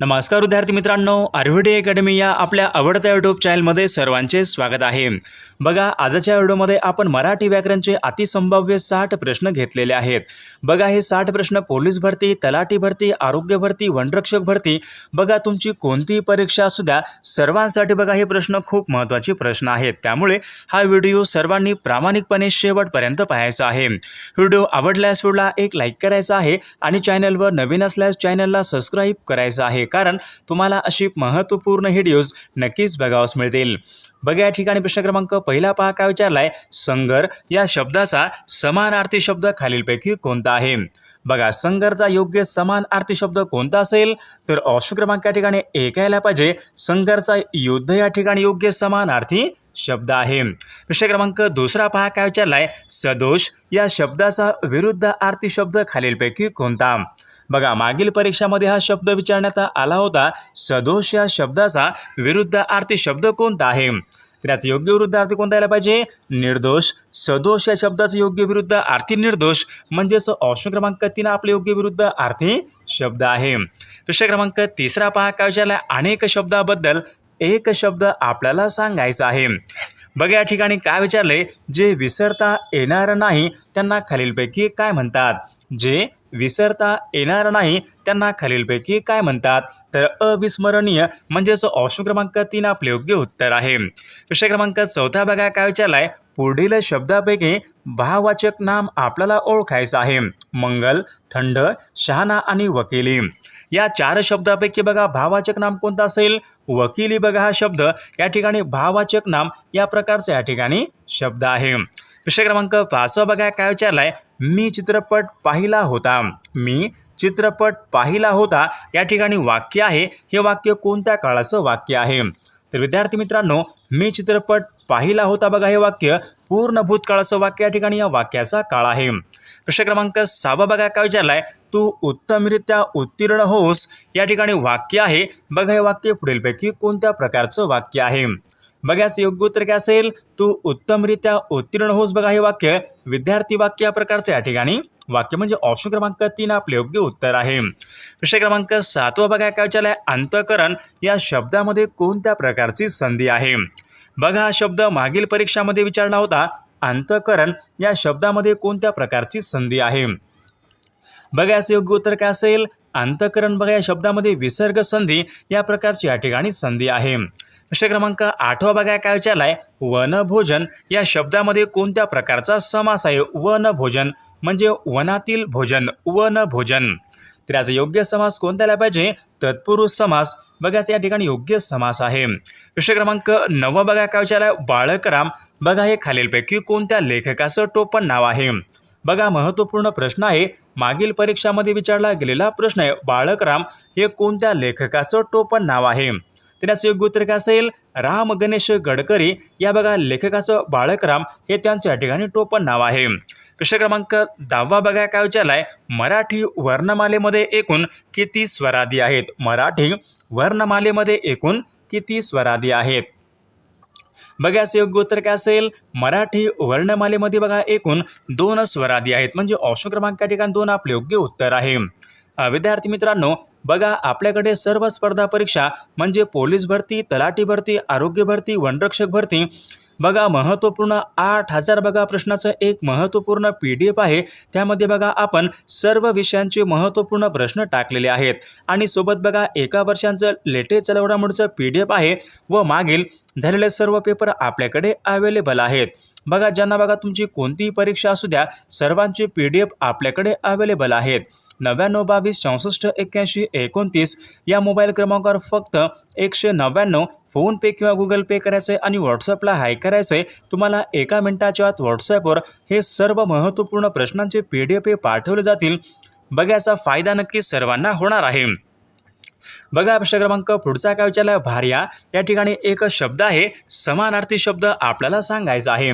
नमस्कार विद्यार्थी मित्रांनो आरव्हीडी अकॅडमी या आपल्या आवडत्या यूट्यूब चॅनलमध्ये सर्वांचे स्वागत आहे. बघा आजच्या व्हिडिओमध्ये आपण मराठी व्याकरणचे अतिसंभाव्य साठ प्रश्न घेतलेले आहेत. बघा हे साठ प्रश्न पोलीस भरती तलाठी भरती आरोग्य भरती वनरक्षक भरती बघा तुमची कोणतीही परीक्षा असू द्या सर्वांसाठी बघा हे प्रश्न खूप महत्त्वाचे प्रश्न आहेत. त्यामुळे हा व्हिडिओ सर्वांनी प्रामाणिकपणे शेवटपर्यंत पाहायचा आहे. व्हिडिओ आवडल्यास व्हिडिओला एक लाईक करायचा आहे आणि चॅनलवर नवीन असल्यास चॅनलला सबस्क्राईब करायचं आहे. कारण तुम्हाला अशी महत्त्वपूर्ण व्हिडिओज नक्कीच बघावास मिळतील. बघा या ठिकाणी प्रश्न क्रमांक पहिला पहा काय विचारलाय? संगर. या शब्दाचा समानार्थी शब्द खालीलपैकी कोणता आहे? बघा संगरचा योग्य समानार्थी शब्द कोणता असेल? तर ऑप्शन क्रमांक या ठिकाणी एक यायला पाहिजे. संगरचा युद्ध या ठिकाणी योग्य समानार्थी शब्द आहे. प्रश्न क्रमांक दुसरा पहा काय विचारलाय? सदोष. या शब्दाचा विरुद्ध आर्थिक शब्द खालीलपैकी कोणता? बघा मागील परीक्षामध्ये हा शब्द विचारण्यात आला होता. सदोष या शब्दाचा विरुद्ध आर्थी शब्द कोणता आहे? तर याचा योग्य विरुद्ध आर्थी कोणता यायला पाहिजे? निर्दोष. सदोष या शब्दाचा योग्य विरुद्ध आर्थी निर्दोष. म्हणजेच ऑप्शन क्रमांक तीन आपले योग्य विरुद्ध अर्थी शब्द आहे. प्रश्न क्रमांक तिसरा पहा. काय विचारला अनेक शब्दाबद्दल एक शब्द आपल्याला सांगायचा आहे. बघा या ठिकाणी काय विचारले? जे विसरता येणार नाही त्यांना खालीलपैकी काय म्हणतात? जे विसरता येणार नाही. त्यांना खालीलपैकी काय म्हणतात? तर अविस्मरणीय म्हणजेच ऑप्शन क्रमांक तीन आपले योग्य उत्तर आहे. प्रश्न क्रमांक चौथा बघा काय विचारलाय? पुढील शब्दापैकी भाववाचक नाम आपल्याला ओळखायचं आहे. मंगल थंड शहाणा आणि वकिली. या चार शब्दापैकी बघा भाववाचक नाम कोणता असेल? वकिली बघा हा शब्द. या ठिकाणी भाववाचक नाम या प्रकारचा या ठिकाणी शब्द आहे. प्रश्न क्रमांक पाचवा बघा काय विचारलाय? मी चित्रपट पाहिला होता. मी चित्रपट पाहिला होता. या ठिकाणी वाक्य आहे. हे वाक्य कोणत्या काळाचं वाक्य आहे? तर विद्यार्थी मित्रांनो मी चित्रपट पाहिला होता. बघा हे वाक्य पूर्ण भूतकाळाचं वाक्य या ठिकाणी या वाक्याचा काळ आहे. प्रश्न क्रमांक सहावा बघा काय विचारलाय? तू उत्तमरित्या उत्तीर्ण होस या ठिकाणी वाक्य आहे. बघा हे वाक्य पुढीलपैकी कोणत्या प्रकारचं वाक्य आहे? बघाच योग्य उत्तर काय असेल? तू उत्तमरित्या उत्तीर्ण होस बघा हे वाक्य. विद्यार्थी वाक्य या प्रकारचं या ठिकाणी वाक्य म्हणजे ऑप्शन क्रमांक तीन आपले योग्य उत्तर आहे. प्रश्न क्रमांक सातवा बघा काय विचारलाय अंतकरण या शब्दामध्ये कोणत्या प्रकारची संधी आहे? बघा हा शब्द मागील परीक्षामध्ये विचारला होता. अंतकरण या शब्दामध्ये कोणत्या प्रकारची संधी आहे? बघा याचं योग्य उत्तर काय असेल? अंतकरण बघा या शब्दामध्ये विसर्ग संधी या प्रकारची या ठिकाणी संधी आहे. प्रश्न क्रमांक आठवा बघा काय विचारलाय वनभोजन. या शब्दामध्ये कोणत्या प्रकारचा समास आहे? वनभोजन. म्हणजे वनातील भोजन वनभोजन. तर याचा योग्य समास कोणता आला पाहिजे? तत्पुरुष समास. बघाच या ठिकाणी योग्य समास आहे. प्रश्न क्रमांक नववा बघा काय विचारलाय बाळकराम. बघा हे खालीलपैकी कोणत्या लेखकाचं टोपण नाव आहे? बघा महत्त्वपूर्ण प्रश्न आहे. मागील परीक्षामध्ये विचारला गेलेला प्रश्न आहे बाळकराम हे कोणत्या लेखकाचं टोपण नाव आहे? तर याचं योग्य उत्तर काय असेल? राम गणेश गडकरी. या बघा लेखकाचं बाळकराम हे त्यांचं या ठिकाणी टोपण नाव आहे. प्रश्न क्रमांक दहावा बघा काय विचारलाय मराठी वर्णमालेमध्ये एकूण किती स्वरादी आहेत? मराठी वर्णमालेमध्ये एकूण किती स्वरादी आहेत? बघाच योग्य उत्तर काय असेल? मराठी वर्णमालेमध्ये बघा एकूण दोन स्वरादी आहेत. म्हणजे ऑप्शन क्रमांक या ठिकाणी दोन आपले योग्य उत्तर आहे. विद्यार्थी मित्रांनो बघा आपल्याकडे सर्व स्पर्धा परीक्षा म्हणजे पोलीस भरती तलाठी भरती आरोग्य भरती वनरक्षक भरती. बघा महत्त्वपूर्ण आठ हजार बघा प्रश्नाचं एक महत्त्वपूर्ण पी डी एफ आहे. त्यामध्ये बघा आपण सर्व विषयांचे महत्त्वपूर्ण प्रश्न टाकलेले आहेत. आणि सोबत बघा एका वर्षांचं लेटेस्ट चलवडामोडचं पी डी एफ आहे व मागील झालेले सर्व पेपर आपल्याकडे अवेलेबल आहेत. बघा ज्यांना बघा तुमची कोणतीही परीक्षा असू द्या सर्वांचे पी डी एफ आपल्याकडे अवेलेबल आहेत. नव्याण्णव बावीस चौसष्ट एक्क्याऐंशी एकोणतीस या मोबाईल क्रमांकावर फक्त एकशे नव्याण्णव फोनपे किंवा गुगल पे करायचं आहे आणि व्हॉट्सअपला हाय करायचं. आहे तुम्हाला एका मिनिटाच्या आत व्हॉट्सअपवर हे सर्व महत्त्वपूर्ण प्रश्नांचे पी डी एफ हे पाठवले जातील. बघायचा फायदा नक्की सर्वांना होणार आहे. बघा प्रश्न क्रमांक पुढचा काय विचारला? भार्या. या ठिकाणी एक शब्द आहे. समानार्थी शब्द आपल्याला सांगायचा आहे.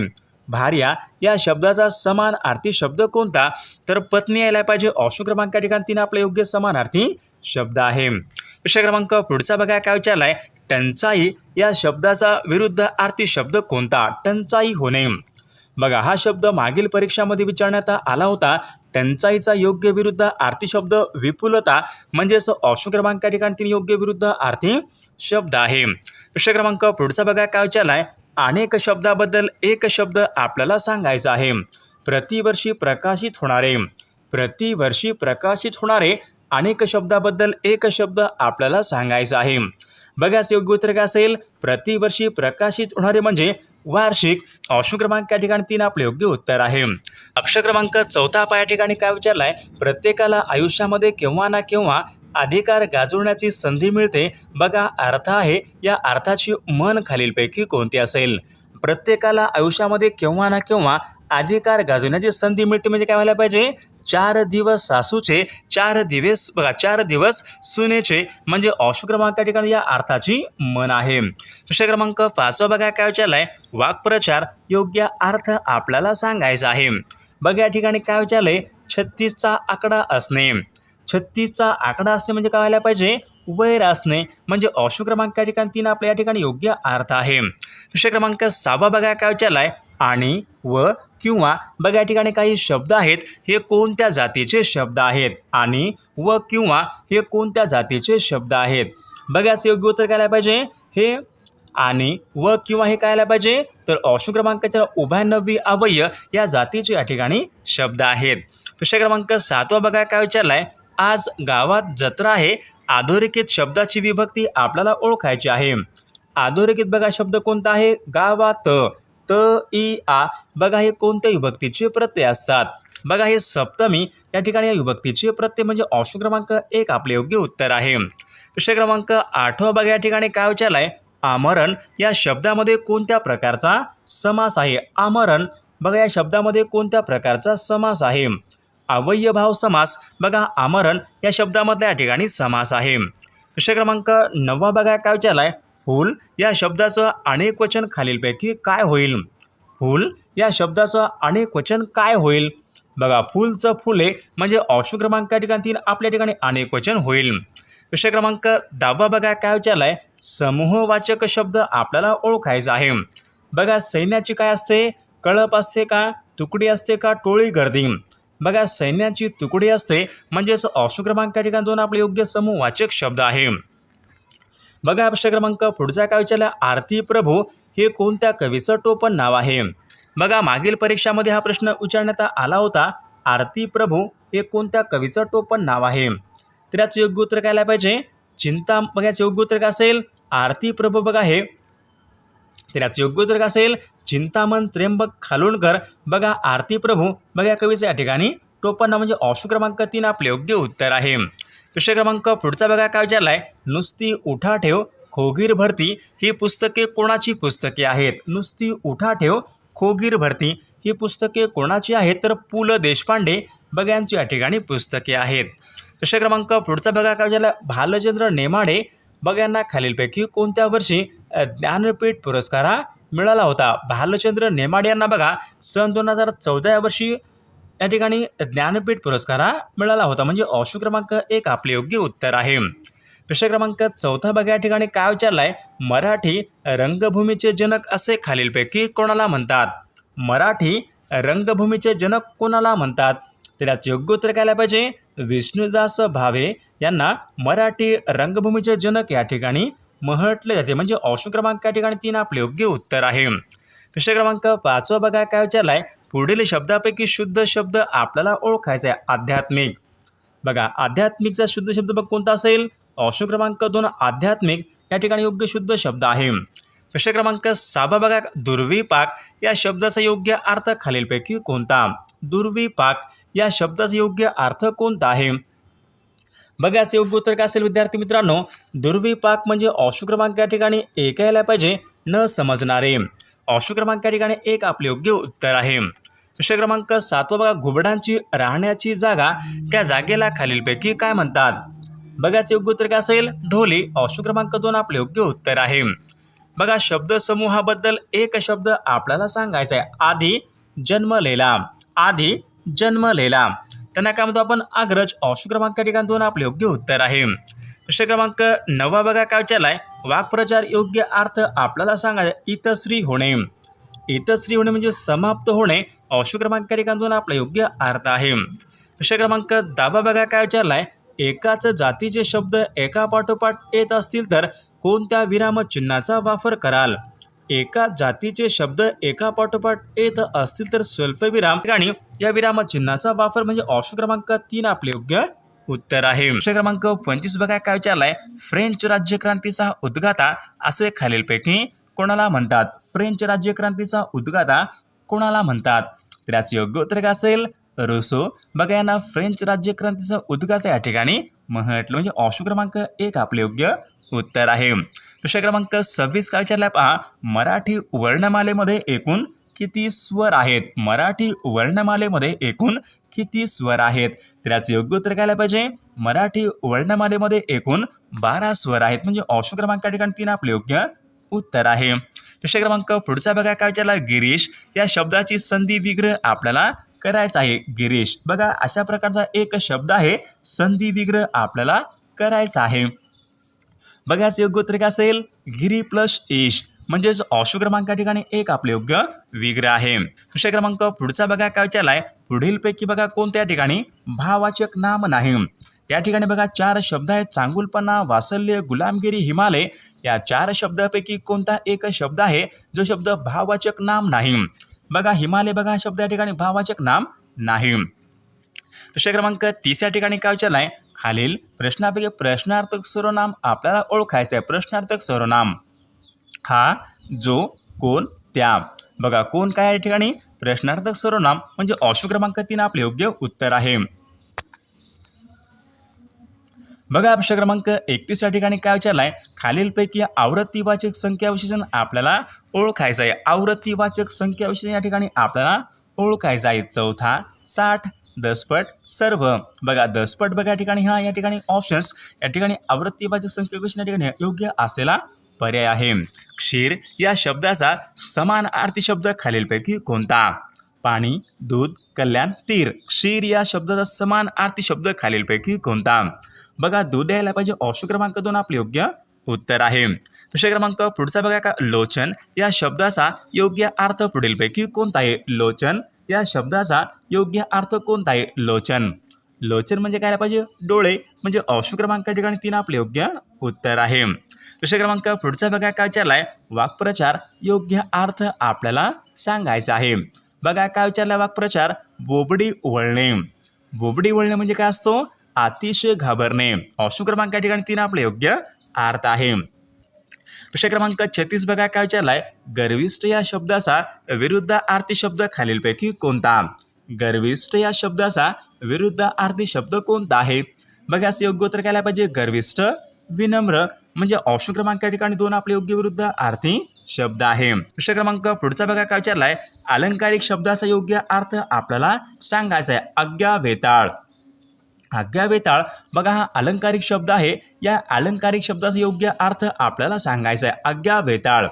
भार्या या शब्दाचा समान अर्थी शब्द कोणता? तर पत्नी यायला पाहिजे. ऑप्शन क्रमांक ठिकाणी तीन आपला योग्य समानार्थी शब्द आहे. प्रश्न क्रमांक पुढचा बघा काय विचारलाय? टंचाई या शब्दाचा विरुद्ध आर्थी शब्द कोणता? टंचाई होणे. बघा हा शब्द मागील परीक्षामध्ये विचारण्यात आला होता. टंचाईचा योग्य विरुद्ध आर्थिक शब्द विपुलता म्हणजेच ऑप्शन क्रमांक ठिकाणी तीन योग्य विरुद्ध आर्थिक शब्द आहे. प्रश्न क्रमांक पुढचा बघा काय विचारलाय? अनेक शब्दाबद्दल एक शब्द आपल्याला सांगायचा आहे. प्रतिवर्षी प्रकाशित होणारे प्रतिवर्षी प्रकाशित होणारे अनेक शब्दाबद्दल एक शब्द आपल्याला सांगायचा आहे. बघाच योग्य उत्तर काय असेल? प्रतिवर्षी प्रकाशित होणारे म्हणजे वार्षिक ऑप्शन क्रमांक या ठिकाणी तीन आपले योग्य उत्तर आहे. अक्षर क्रमांक चौथा पाया ठिकाणी काय विचारलाय? प्रत्येकाला आयुष्यामध्ये केव्हा ना केव्हा अधिकार गाजवण्याची संधी मिळते. बघा अर्थ आहे या अर्थाची मन खालीलपैकी कोणती असेल? प्रत्येकाला आयुष्यामध्ये केव्हा ना केव्हा अधिकार गाजवण्याची संधी मिळते म्हणजे काय व्हायला पाहिजे? चार दिवस सासूचे चार दिवस बघा चार दिवस सुनेचे म्हणजे ऑप्शन क्रमांक या ठिकाणी या अर्थाची मन आहे. प्रश्न क्रमांक पाचवा बघा काय विचारलाय वाक्प्रचार योग्य अर्थ आपल्याला सांगायचा आहे. बघा या ठिकाणी काय विचारलंय? छत्तीसचा आकडा असणे. छत्तीसचा आकडा असणे म्हणजे काय व्हायला पाहिजे? वैर असणे. म्हणजे ऑप्शन क्रमांक या ठिकाणी तीन आपल्या या ठिकाणी योग्य अर्थ आहे. विषय क्रमांक सहावा बघा काय विचारलाय? आणि व किंवा बघा या ठिकाणी काही शब्द आहेत हे कोणत्या जातीचे शब्द आहेत? आणि व किंवा हे कोणत्या जातीचे शब्द आहेत? बघाच योग्य उत्तर काय पाहिजे. हे आणि व किंवा हे काय पाहिजे. तर ऑप्शन क्रमांकाच्या उभयनवी अवय या जातीचे या ठिकाणी शब्द आहेत. प्रश्न क्रमांक सातवा बघा काय विचारलाय? आज गावात जत्रा आहे. अधोरेखित शब्दाची विभक्ती आपल्याला ओळखायची आहे. अधोरेखित बघा शब्द कोणता आहे? गावात. त इ आ बघा हे कोणत्या विभक्तीचे प्रत्यय असतात. बघा हे सप्तमी या ठिकाणी या विभक्तीचे प्रत्यय म्हणजे ऑप्शन क्रमांक एक आपले योग्य उत्तर आहे. प्रश्न क्रमांक आठवा बघा या ठिकाणी काय विचारलाय? आमरण. या शब्दामध्ये कोणत्या प्रकारचा समास आहे? आमरण. बघा या शब्दामध्ये कोणत्या प्रकारचा समास आहे? अवयभाव समास. बघा आमरण या शब्दामधल्या या ठिकाणी समास आहे. प्रश्न क्रमांक नववा बघा काय विचारलाय? फूल या शब्दाचं अनेक वचन खालीलपैकी काय होईल? फूल या शब्दाचं अनेक वचन काय होईल? बघा फूलचं फुले म्हणजे ऑप्शन क्रमांक या ठिकाणी तीन आपल्या ठिकाणी अनेक वचन होईल. विषय क्रमांक दहावा बघा काय विचारलाय समूहवाचक शब्द आपल्याला ओळखायचा आहे. बघा सैन्याची काय असते? कळप असते का? तुकडी असते का? टोळी गर्दी. बघा सैन्याची तुकडी असते म्हणजेच ऑप्शन क्रमांक या ठिकाणी दोन आपले योग्य समूहवाचक शब्द आहे. बघा प्रश्न क्रमांक. पुढचा काय विचारला? आरती प्रभू हे कोणत्या कवीचं टोपण नाव आहे? बघा मागील परीक्षामध्ये हा प्रश्न विचारण्यात आला होता. आरती प्रभू हे कोणत्या कवीचं टोपण नाव आहे? तर याचं योग्य उत्तर काय पाहिजे? चिंता बघा याचं योग्य उत्तर काय असेल? आरती प्रभू बघा हे. तर याचं योग्य उत्तर काय असेल? चिंतामन त्र्यंबक खालोणकर. बघा आरती प्रभू बघा या कवीचं या ठिकाणी टोपण नाव म्हणजे ऑप्शन क्रमांक तीन आपले योग्य उत्तर आहे. विषय क्रमांक पुढचा बघा काय विचारलाय. नुसती उठा ठेव खोगीर भरती ही पुस्तके कोणाची पुस्तके आहेत? नुसती उठा ठेव खोगीर भरती ही पुस्तके कोणाची आहेत? तर पु. ल. देशपांडे बघा यांची या ठिकाणी पुस्तके आहेत. विषय क्रमांक पुढचा बघा काय विचारला भालचंद्र नेमाडे बघ यांना खालीलपैकी कोणत्या वर्षी ज्ञानपीठ पुरस्कार हा मिळाला होता? भालचंद्र नेमाडे यांना बघा सन दोन हजार चौदा या वर्षी या ठिकाणी ज्ञानपीठ पुरस्कार हा मिळाला होता. म्हणजे ऑप्शन क्रमांक एक आपले योग्य उत्तर आहे. प्रश्न क्रमांक चौथा बघा या ठिकाणी काय विचारलाय मराठी रंगभूमीचे जनक असे खालीलपैकी कोणाला म्हणतात? मराठी रंगभूमीचे जनक कोणाला म्हणतात? तर याचं योग्य उत्तर काय पाहिजे? विष्णुदास भावे यांना मराठी रंगभूमीचे जनक या ठिकाणी म्हटले जाते. म्हणजे ऑप्शन क्रमांक या ठिकाणी तीन आपले योग्य उत्तर आहे. प्रश्न क्रमांक पाचवा बघा काय विचारलाय. पुढील शब्दापैकी शुद्ध शब्द आपल्याला ओळखायचा आहे आध्यात्मिक. बघा आध्यात्मिकचा शुद्ध शब्द बघ कोणता असेल? ऑप्शन क्रमांक दोन आध्यात्मिक. या ठिकाणी योग्य शुद्ध शब्द आहे. प्रश्न क्रमांक सहावा बघा दुर्विपाक. या शब्दाचा योग्य अर्थ खालीलपैकी कोणता? दुर्विपाक. या शब्दाचा योग्य अर्थ कोणता आहे? बघा असं योग्य उत्तर काय असेल विद्यार्थी मित्रांनो? दुर्विपाक म्हणजे ऑप्शन क्रमांक या ठिकाणी एक यायला पाहिजे न समजणारे. ऑप्शन क्रमांक या ठिकाणी एक आपले योग्य उत्तर आहे. प्रश्न क्रमांक सातवा बघा घुबडांची राहण्याची जागा त्या जागेला खालीलपैकी काय म्हणतात? बघाच योग्य उत्तर काय असेल? ढोली ऑप्शन क्रमांक दोन आपले योग्य उत्तर आहे. बघा शब्द समूहाबद्दल एक शब्द आपल्याला सांगायचा आहे. आधी जन्मलेला आधी जन्मलेला त्यांना काय म्हणतो आपण? अग्रज ऑप्शन क्रमांक ठिकाण दोन आपले योग्य उत्तर आहे. प्रश्न क्रमांक नववा बघा काय विचारलाय. वाक्प्रचार योग्य अर्थ आपल्याला सांगा. इतश्री होणे. इतश्री होणे म्हणजे समाप्त होणे. अश्व क्रमांक आपला योग्य अर्थ आहे. प्रश्न क्रमांक दहावा बघा काय विचारलाय. एकाच जातीचे शब्द एका पाठोपाठ येत असतील तर कोणत्या विरामचिन्हाचा वापर कराल? एका जातीचे शब्द एका पाठोपाठ येत असतील तर स्वल्पविराम. आणि या विरामचिन्हाचा वापर म्हणजे ऑप्शन क्रमांक तीन आपले योग्य उत्तर आहे. प्रश्न क्रमांक पंचवीस बघा काय विचारलाय? फ्रेंच राज्यक्रांतीचा उद्गाता असे खालीलपैकी कोणाला म्हणतात? फ्रेंच राज्यक्रांतीचा उद्गाता कोणाला म्हणतात? तर याचं योग्य उत्तर काय असेल? रुसो. बघा यांना फ्रेंच राज्यक्रांतीचा उद्गाता या ठिकाणी म्हटलं म्हणजे ऑप्शन क्रमांक एक आपले योग्य उत्तर आहे. प्रश्न क्रमांक सव्वीस काय विचारलाय पहा? मराठी वर्णमालेमध्ये एकूण किती स्वर आहेत? मराठी वर्णमालेमध्ये एकूण किती स्वर आहेत? तर याचं योग्य उत्तर काय पाहिजे? मराठी वर्णमालेमध्ये एकूण बारा स्वर आहेत. म्हणजे ऑप्शन क्रमांक ठिकाणी तीन आपले योग्य उत्तर आहे. प्रश्न क्रमांक पुढचा बघा. काय विचारला? गिरीश. या शब्दाची संधी विग्रह आपल्याला करायचा आहे. गिरीश. बघा अशा प्रकारचा एक शब्द आहे. संधी विग्रह आपल्याला करायचा आहे. बघाच योग्य उत्तर काय असेल? गिरी प्लस ईश. म्हणजेच ऑप्शन क्रमांका ठिकाणी एक आपले योग्य विग्रह आहे. प्रश्न क्रमांक पुढचा बघा काय विचारलाय. पुढीलपैकी बघा कोणत्या ठिकाणी भावाचक नाम नाही. या ठिकाणी बघा चार शब्द आहेत. चांगुलपणा वासल्य गुलामगिरी हिमालय. या चार शब्दापैकी कोणता एक शब्द आहे? जो शब्द भाववाचक नाम नाही. बघा हिमालय बघा शब्द या ठिकाणी भाववाचक नाम नाही. प्रश्न क्रमांक तीस या ठिकाणी काय विचारलाय? खालील प्रश्नापैकी प्रश्नार्थक सर्वनाम आपल्याला ओळखायचं आहे प्रश्नार्थक सर्वनाम. हा जो कोण त्या बघा कोण काय या ठिकाणी? प्रश्नार्थक सर्वनाम म्हणजे ऑप्शन क्रमांक तीन आपले योग्य उत्तर आहे. बघा प्रश्न क्रमांक एकतीस या ठिकाणी काय विचारलाय? खालीलपैकी आवृत्तीवाचक संख्या विशेषण आपल्याला ओळखायचं आहे. आवृत्तीवाचक संख्या विशेषण या ठिकाणी आपल्याला ओळखायचं आहे. चौथा साठ दसपट सर्व. बघा दसपट बघा या ठिकाणी हा या ठिकाणी ऑप्शन्स या ठिकाणी आवृत्तीवाचक संख्या विशेषण या ठिकाणी योग्य असलेला पर्याय आहे. क्षीर या शब्दाचा समान अर्थी शब्द खालीलपैकी कोणता? पाणी दूध कल्याण तीर. क्षीर या शब्दाचा समान अर्थी शब्द खालीलपैकी कोणता? बघा दूध यायला पाहिजे ऑप्शन क्रमांक दोन आपले योग्य उत्तर आहे. प्रश्न क्रमांक पुढचा बघा का? लोचन या शब्दाचा योग्य अर्थ पुढीलपैकी कोणता आहे? लोचन या शब्दाचा योग्य अर्थ कोणता आहे? लोचन. लोचर म्हणजे काय पाहिजे? डोळे. म्हणजे ऑप्शन क्रमांक ठिकाणी तीन आपले योग्य उत्तर आहे. प्रश्न क्रमांक पुढचा बघा काय विचारलाय? वाक्प्रचार योग्य अर्थ आपल्याला सांगायचा आहे. बघा काय विचारलाय वाक्प्रचार? बोबडी वळणे बोबडी वळणे म्हणजे काय असतो? अतिशय घाबरणे. ऑप्शन क्रमांक या ठिकाणी तीन आपले योग्य अर्थ आहे. प्रश्न क्रमांक छत्तीस बघा काय विचारलाय? गर्विष्ठ या शब्दाचा विरुद्ध आरती शब्द खालीलपैकी कोणता? गर्विष्ठ या शब्दाचा विरुद्ध आरती शब्द कोणता आहे? बघा असं योग्य उत्तर काय पाहिजे. गर्विष्ठ विनम्र म्हणजे ऑप्शन क्रमांक या ठिकाणी दोन आपले योग्य विरुद्ध आरती शब्द आहे. प्रश्न क्रमांक पुढचा बघा काय विचारलाय? अलंकारिक शब्दाचा योग्य अर्थ आपल्याला सांगायचा आहे आज्ञा वेताळ. आज्ञा वेताळ बघा हा अलंकारिक शब्द आहे. या अलंकारिक शब्दाचा योग्य अर्थ आपल्याला सांगायचा आहे आज्ञा वेताळ.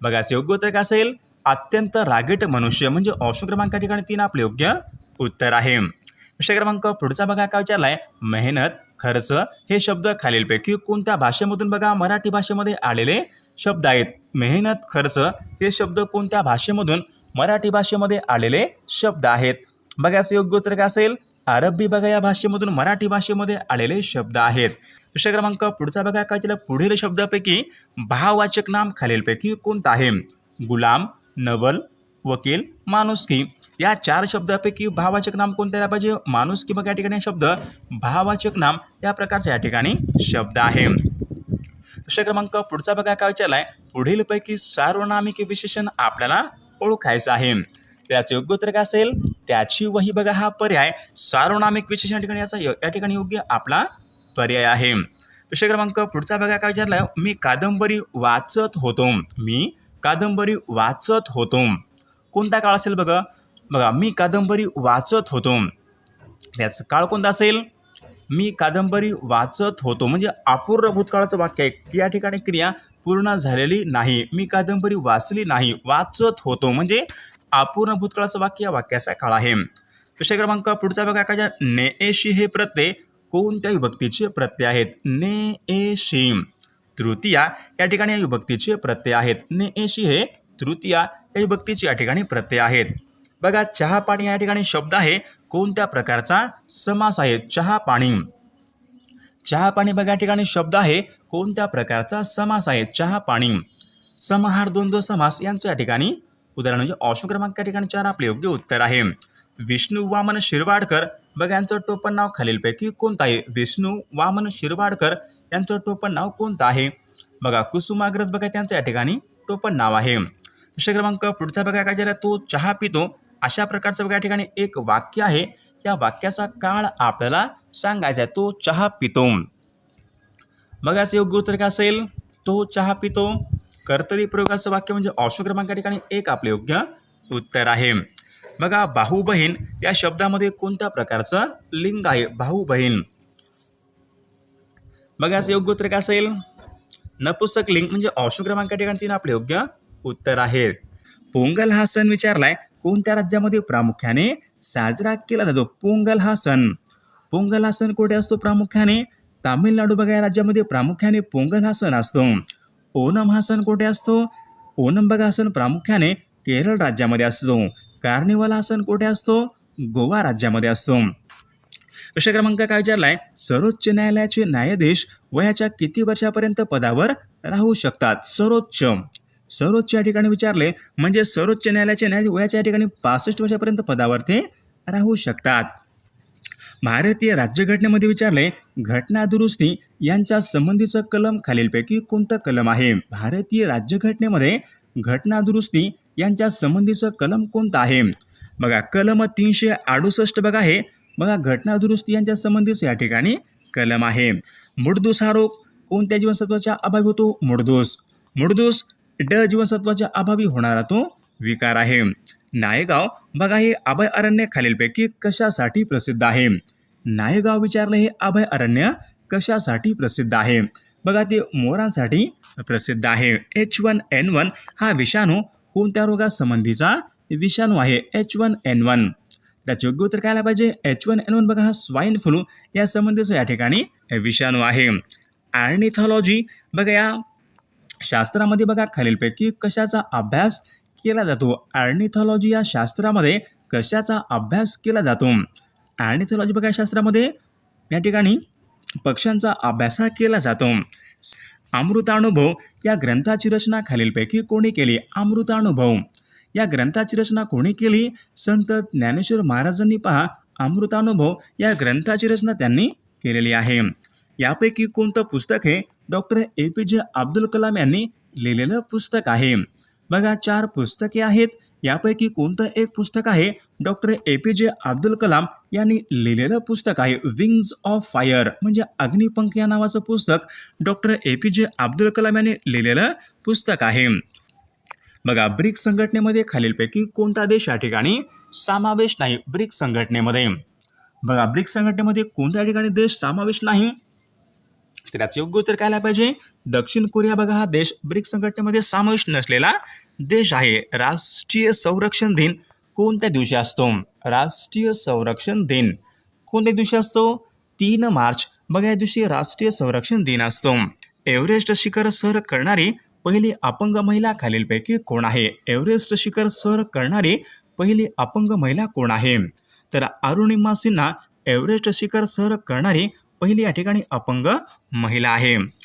बघा असं योग्य उत्तर काय असेल? अत्यंत रागीट मनुष्य म्हणजे ऑप्शन क्रमांक ठिकाणी तीन आपले योग्य उत्तर आहे. विषय क्रमांक पुढचा बघा काय विचारलाय मेहनत खर्च हे शब्द खालीलपैकी कोणत्या भाषेमधून बघा मराठी भाषेमध्ये आलेले शब्द आहेत? मेहनत खर्च हे शब्द कोणत्या भाषेमधून मराठी भाषेमध्ये आलेले शब्द आहेत? बघा योग्य उत्तर काय असेल? अरबी बघा या भाषेमधून मराठी भाषेमध्ये आलेले शब्द आहेत. विषय क्रमांक पुढचा बघा काय पुढील शब्दापैकी भाववाचक नाम खालीलपैकी कोणतं आहे? गुलाम नवल वकील माणुसकी. या चार शब्दापैकी भाववाचक नाम कोणत्या यायला पाहिजे? माणुसकी. किंवा या ठिकाणी शब्द भाववाचक नाम या प्रकारचा या ठिकाणी शब्द आहे. विषय क्रमांक पुढचा बघा काय विचारलाय? पुढीलपैकी सार्वनामिक विशेषण आपल्याला ओळखायचं आहे. त्याचं योग्य उत्तर काय असेल? त्याची वही बघा हा पर्याय. सार्वनामिक विशेषण या ठिकाणी याचा या ठिकाणी योग्य आपला पर्याय आहे. विषय क्रमांक पुढचा बघा काय विचारलाय? मी कादंबरी वाचत होतो. मी कादंबरी वाचत होतो. कोणता काळ असेल बघा? बघा मी कादंबरी वाचत होतो. त्याचं काळ कोणता असेल? मी कादंबरी वाचत होतो. म्हणजे अपूर्ण भूतकाळाचं वाक्य आहे. या ठिकाणी क्रिया पूर्ण झालेली नाही. मी कादंबरी वाचली नाही वाचत होतो. म्हणजे अपूर्ण भूतकाळाचं वाक्य या वाक्याचा काळ आहे. विषय क्रमांक पुढचा बघा काय ने एशी हे प्रत्यय कोणत्या विभक्तीचे प्रत्यय आहेत. ने एशी तृतीया या ठिकाणी या विभक्तीचे प्रत्यय आहेत. ने एशी हे तृतीया या विभक्तीचे या ठिकाणी प्रत्यय आहेत. बघा चहा पाणी या ठिकाणी शब्द आहे. कोणत्या प्रकारचा समास आहे? चहा पाणी. चहा पाणी बघा या ठिकाणी शब्द आहे. कोणत्या प्रकारचा समास आहे? चहा पाणी. समाहार द्वंद्व समास यांचं या ठिकाणी उदाहरण म्हणजे ऑप्शन क्रमांक या ठिकाणी चार आपले योग्य उत्तर आहे. विष्णू वामन शिरवाडकर बघा यांचं टोपण नाव खालीलपैकी कोणतं आहे? विष्णू वामन शिरवाडकर यांचं टोपण नाव कोणतं आहे? बघा कुसुमाग्रज बघा त्यांचं या ठिकाणी टोपण नाव आहे. प्रश्न क्रमांक पुढचा बघा काय झाला तो चहा पितो. अशा प्रकारचं बघा या ठिकाणी एक वाक्य आहे. या वाक्याचा काळ आपल्याला सांगायचा आहे. तो चहा पितो. बघा असं योग्य उत्तर काय असेल? तो चहा पितो. कर्तरी प्रयोगाचं वाक्य म्हणजे ऑप्शन क्रमांक या ठिकाणी एक आपले योग्य उत्तर आहे. बघा भाऊ बहीण या शब्दामध्ये कोणत्या प्रकारचं लिंग आहे? भाऊ बहीण. बघा असं योग्य उत्तर काय असेल? नपुसक लिंग म्हणजे ऑप्शन क्रमांक ठिकाणी तीन आपले योग्य उत्तर आहे पोंगल हा सण विचारलाय कोणत्या राज्यामध्ये प्रामुख्याने साजरा केला जातो? पोंगल हा सण. पोंगल हा सण कुठे असतो प्रामुख्याने? तामिळनाडू बघा या राज्यामध्ये प्रामुख्याने पोंगल हा सण असतो. ओणम हा सण कुठे असतो? ओणम बघा सण प्रामुख्याने केरळ राज्यामध्ये असतो. कार्निवल हा सण कुठे असतो? गोवा राज्यामध्ये असतो. प्रश्न क्रमांक काय विचारलाय? सर्वोच्च न्यायालयाचे न्यायाधीश वयाच्या किती वर्षापर्यंत पदावर राहू शकतात? सर्वोच्च. सर्वोच्च या ठिकाणी विचारले म्हणजे सर्वोच्च न्यायालयाचे न्यायाधीश वयाच्या ठिकाणी पासष्ट वर्षापर्यंत पदावर ते राहू शकतात. भारतीय राज्यघटनेमध्ये विचारले घटना दुरुस्ती यांच्या संबंधीचं कलम खालीलपैकी कोणतं कलम आहे? भारतीय राज्यघटनेमध्ये घटना दुरुस्ती यांच्या संबंधीचं कलम कोणतं आहे? बघा कलम तीनशे अडुसष्ट बघा हे. बघा घटना दुरुस्ती यांच्या संबंधीच या ठिकाणी कलम आहे. मुडदोस हा रोग कोणत्या जीवनसत्वाच्या अभावी होतो? मुडदोस. मुडदूस ड जीवनसत्वाच्या अभावी होणारा तो विकार आहे. नायगाव बघा हे अभय अरण्य खालीलपैकी कशासाठी प्रसिद्ध आहे? नायगाव विचारलं हे अभय अरण्य कशासाठी प्रसिद्ध आहे? बघा ते मोरांसाठी प्रसिद्ध आहे. एच वन एन वन हा विषाणू कोणत्या रोगासंबंधीचा विषाणू आहे? एच वन एन वन त्याचे योग्य उत्तर काय पाहिजे एच वन एन वन बघा हा स्वाईन फ्लू या संबंधीचा या ठिकाणी विषाणू आहे. आर्निथॉलॉजी बघा या शास्त्रामध्ये बघा खालीलपैकी कशाचा अभ्यास केला जातो? आर्निथॉलॉजी या शास्त्रामध्ये कशाचा अभ्यास केला जातो? आर्निथॉलॉजी बघा या शास्त्रामध्ये या ठिकाणी पक्ष्यांचा अभ्यास हा केला जातो. अमृतानुभव या ग्रंथाची रचना खालीलपैकी कोणी केली? अमृतानुभव. या ग्रंथाची रचना कोणी केली? संत ज्ञानेश्वर महाराजांनी पहा अमृतानुभव या ग्रंथाची रचना त्यांनी केलेली आहे. यापैकी कोणतं पुस्तक हे? डॉक्टर ए पी जे अब्दुल कलाम यांनी लिहिलेलं पुस्तक आहे. बघा चार पुस्तके आहेत. यापैकी कोणतं एक पुस्तक आहे? डॉक्टर ए पी जे अब्दुल कलाम यांनी लिहिलेलं पुस्तक आहे विंग्ज ऑफ फायर. म्हणजे अग्निपंख या नावाचं पुस्तक डॉक्टर ए पी जे अब्दुल कलाम यांनी लिहिलेलं पुस्तक आहे. बघा ब्रिक्स संघटनेमध्ये खालीलपैकी कोणता देश या ठिकाणी समावेश नाही? ब्रिक्स संघटनेमध्ये. बघा ब्रिक्स संघटनेमध्ये कोणत्या ठिकाणी देश समावेश नाही? तर याचं योग्य उत्तर काय पाहिजे? दक्षिण कोरिया बघा हा देश ब्रिक्स संघटनेमध्ये समावेश नसलेला देश आहे. राष्ट्रीय संरक्षण दिन कोणत्या दिवशी असतो? राष्ट्रीय संरक्षण दिन कोणत्या दिवशी असतो? तीन मार्च. बघा या दिवशी राष्ट्रीय संरक्षण दिन असतो. एव्हरेस्ट शिखर सर करणारी पहिली अपंग महिला खालीलपैकी कोण आहे? एव्हरेस्ट शिखर सर करणारी पहिली अपंग महिला कोण आहे? तर अरुणिमा सिन्हा एव्हरेस्ट शिखर सर करणारी पहिली या ठिकाणी अपंग महिला आहे.